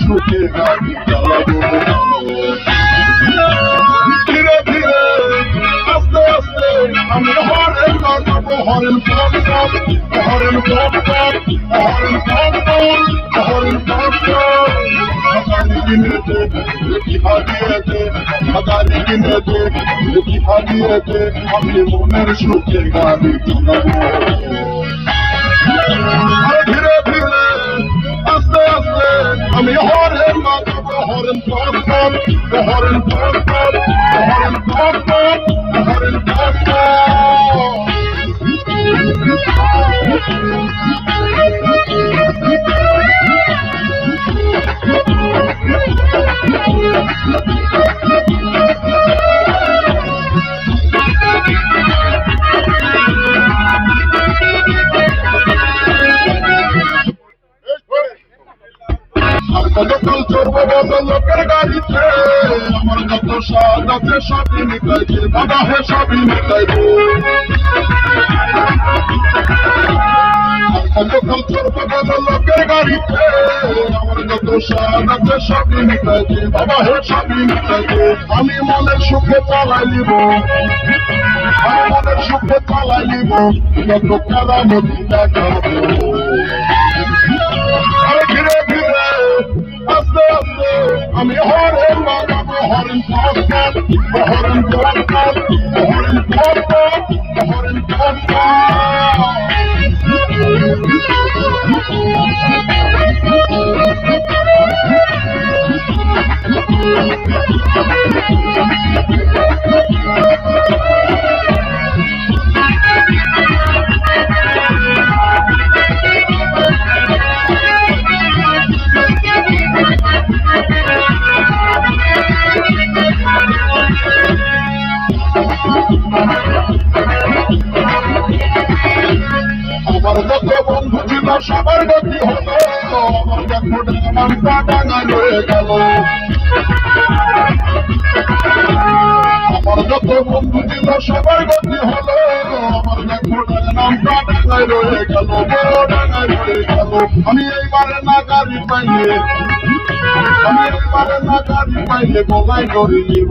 সুখে গাড়ি চালাবো ধীরে ধীরে আস্তে আস্তে আমি হরেন বাজাবো horn pop pop horn pop pop horn pop pop horn pop পপ হাজারি কিনেতে দেখি হারিয়েতে হাজারি কিনেতে দেখি হারিয়েতে আমি মনের সুখে গাড়ি চালাবো হরেন পপ বলো লোকের গাড়িতে। আমার কত স্বাদ আছে সবই মিটাইছে, বাবা হে সবই আর কতকাল চড়বো বলো লোকের গাড়িতে, আমার কত স্বাদ আছে সবই মিটাইছে, বাবা হে সবই মিটাইবো। আমি মনের সুখে চালাই নিব। আমি মনের সুখে চালাই নিব। যত কেরামতি দেখাবো পপ পপ দেখো নামটা ডাঙা রয়ে গেল আমার যত বন্ধু ছিল আমি এইবারে না পাইলে আমি এইবারে না পাইলে গলায় ধরে নিব